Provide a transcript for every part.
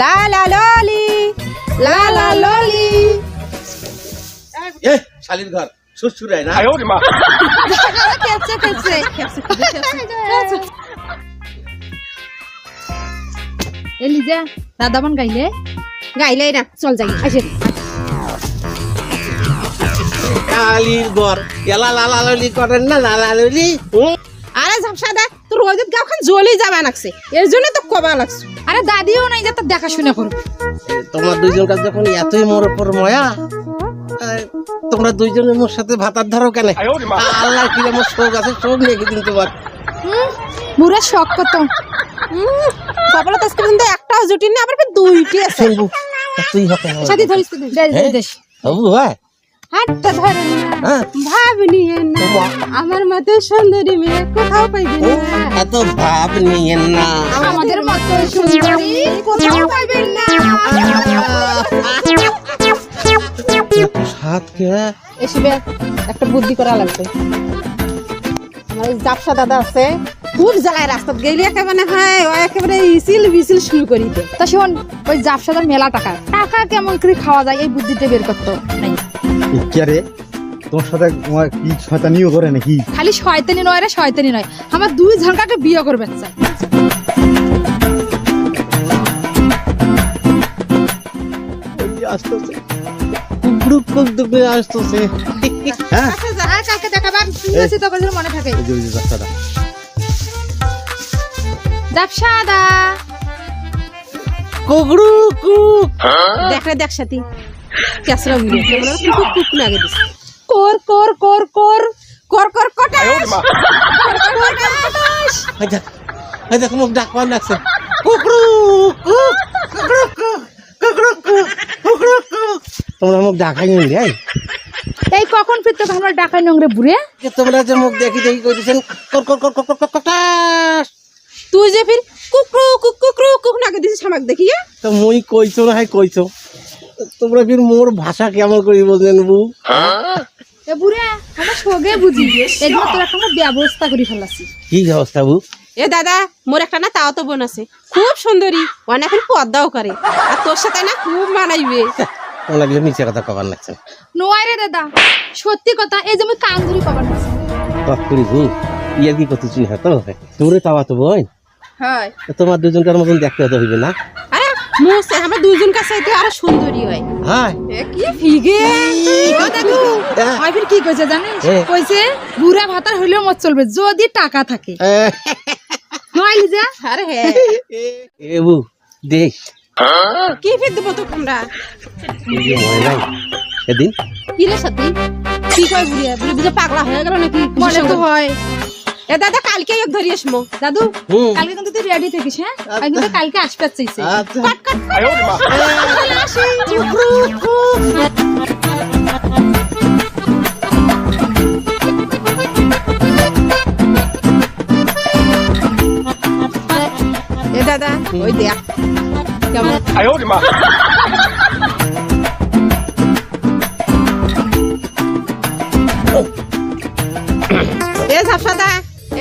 লা লা ললি লা লা ললি এ শালির ঘর শ্বশুরাই না। খেপছে খেপছে খেপছে এ লিজা দাদাবান গাইলে? গাইলাই না চল যাই আসে। শালির ঘর এলা লালালি করেন না লালালি আরে ঝাপসাদা তোর রোজের গাওখান জ্বলি যাবা লাগছে। এর জন্য তো কবা লাগছে। আরে দাদিও নাই যে তার দেখাশোনা করবে তোমার দুইজন কাছে যখন এতই মোর ওপর ময়া তোমরা দুইজনে মোর সাথে ভাতার ধরো কেন? আল্লাহ কি আমার শোক আছে শোক নিয়ে দিন তোমার। বুড়া শখ কত। সকালে তো আজকে পর্যন্ত একটাও জুটি না আবার দুইটি আছে। তুই হবে। সাথী ধরিস তো দে দে দেশ হবু হ্যাঁ? হাতটা না হ্যাঁ। ভাব নিয়ে না। আমার মতো সুন্দরী মেয়ে কোথাও পাইবে না। এত ভাব নিয়েন না। আমাদের মতো সুন্দরী কোথাও পাইবেন না। এসবে একটা বুদ্ধি করা লাগবে। আমার জাপসা দাদা আছে খুব জ্বালায় রাস্তাত গেলে একেবারে হয় ও একেবারে ইসিল বিসিল শুরু করি দে তা শোন ওই জাপসাদার মেলা টাকা টাকা কেমন করে খাওয়া যায় এই বুদ্ধিটা বের করতো রে তোমার সাথে তোমার কি শয়তানিও করে নাকি খালি শয়তানি নয় রে শয়তানি নয় আমার দুই ঝাঁকাকে বিয়ে করবে চাই আসতেছে কুক আসতেছে হ্যাঁ কালকে দেখাবার শুনেছি যেন মনে থাকে জাপসাদা কুকড়ু কুক দেখ রে দেখ সাথী কেসরা উড়ে কেমন কুক কুক আগে দিস কর কর কর কর কর কর কটাস এই দেখ মুখ ডাক লাগছে কুকড়ু কুক কুকড়ু কুক কুকড়ু কুক কুকড়ু কুক তোমরা মুখ ডাকাই নি রে এই কখন ফিরতে আমরা ডাকাই নোংরে বুড়ে যে তোমরা যে মুখ দেখি দেখি কইতেছেন কর কর কর কর কর কর কটাস তুই যে ফির কুকরু কুক কুকরু কুক না আগে দিস দেখিয়ে তো মুই কইছো না হাই কইছো। তোমরা ফির মোর ভাষা কেমন করি বললেন বউ এ বুড়ে আমরা সগে বুঝি জন্য তোর একটা ব্যবস্থা করে ফেলাছি কি ব্যবস্থা বউ এ দাদা মোর একটা না তাও তো বোন আছে। খুব সুন্দরী অনেক পর্দাও করে আর তোর সাথে না খুব মানাইবে তোমরা গেলে মিছে কথা কবার লাগছে নয় রে দাদা। সত্যি কথা এই যে আমি কান ধরি কবার নাছি। বাপ করি বউ ইয়ার কি কত চিনি হতো তোরে তাওয়া তো বই হয়। তোমার দুজনকার মতন দেখতে হতে হইবে না? আরে মুসে আমরা দুজন কাছে তো আরও সুন্দরী হয়। হ্যাঁ। এ কি ফিগে? ও দাদু হয় ফির কি কইছে জানিস? কইছে বুড়া ভাতার হইলেও মত চলবে যদি টাকা থাকে। নয় আরে হ্যাঁ দেখ কি ফির দেবো তো আমরা এই যে ময়লাই এদিন? কি রে সত্যি কি কয় বুড়িয়া? বুড়ি বুঝে পাগলা হয়ে গেল নাকি? মনে তো হয়। এ দাদা কালকে এক ধরি আসমো দাদু কালকে কিন্তু তুই রেডি থাকিস হ্যাঁ? আমি কিন্তু কালকে আসতে চাইছি। আচ্ছা। এ দাদা ওই দেখ কেমন?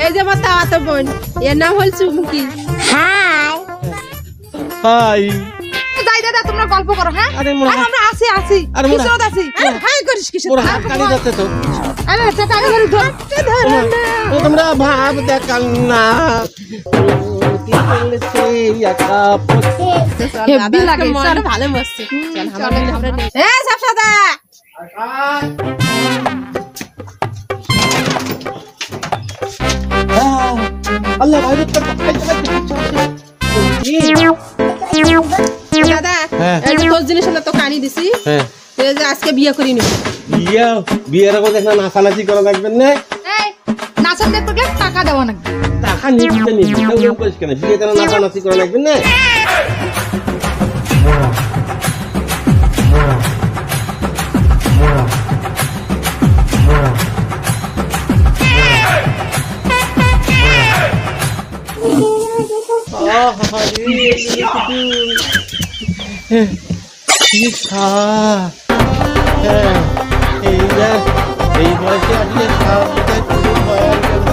এই যে আমার তাওয়াতে বোন এর নাম হল চুমকি। হাই। যাই দাদা তোমরা গল্প করো হ্যাঁ? আরে মোর আমরা মোর। কিশোর আছি। আরে হাই করিস কিসে মোর হাত কালি যাচ্ছে তো। আরে টাকা ধরে ধর। ও তোমরা ভাব দেখাল না। লাগে, চল। ভালো মস্তি। চল আমরা এ আল্লাহ দাদা হ্যাঁ। এই যে তোর জিনিস হলো তো কানি দিছি। হ্যাঁ। এই যে আজকে বিয়ে করি নি। বিয়ে বিয়ের আগে দেখনা নাচানাচি করা লাগবেন না? এই নাচার দেখতে গেলে টাকা দেওয়া নাকি টাকা নিতে নিতে কেন? বিয়ে কেন নাচানাচি করা লাগবেন না? এই বয়সে আসলে খাওয়া খুব ভয়ানক।